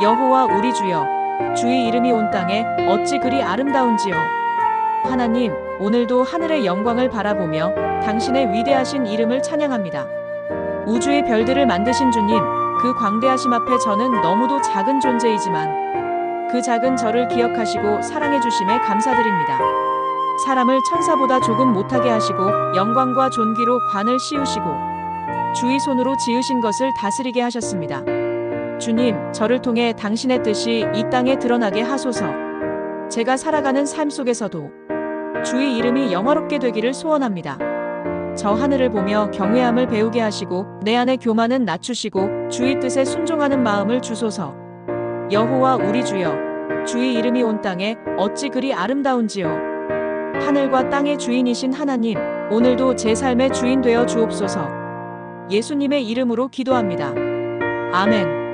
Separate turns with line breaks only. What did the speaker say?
여호와 우리 주여 주의 이름이 온 땅에 어찌 그리 아름다운지요. 하나님 오늘도 하늘의 영광을 바라보며 당신의 위대하신 이름을 찬양합니다. 우주의 별들을 만드신 주님 그 광대하심 앞에 저는 너무도 작은 존재이지만 그 작은 저를 기억하시고 사랑해 주심에 감사드립니다. 사람을 천사보다 조금 못하게 하시고 영광과 존귀로 관을 씌우시고 주의 손으로 지으신 것을 다스리게 하셨습니다. 주님, 저를 통해 당신의 뜻이 이 땅에 드러나게 하소서. 제가 살아가는 삶 속에서도 주의 이름이 영화롭게 되기를 소원합니다. 저 하늘을 보며 경외함을 배우게 하시고 내 안의 교만은 낮추시고 주의 뜻에 순종하는 마음을 주소서. 여호와 우리 주여, 주의 이름이 온 땅에 어찌 그리 아름다운지요. 하늘과 땅의 주인이신 하나님, 오늘도 제 삶의 주인 되어 주옵소서. 예수님의 이름으로 기도합니다. 아멘.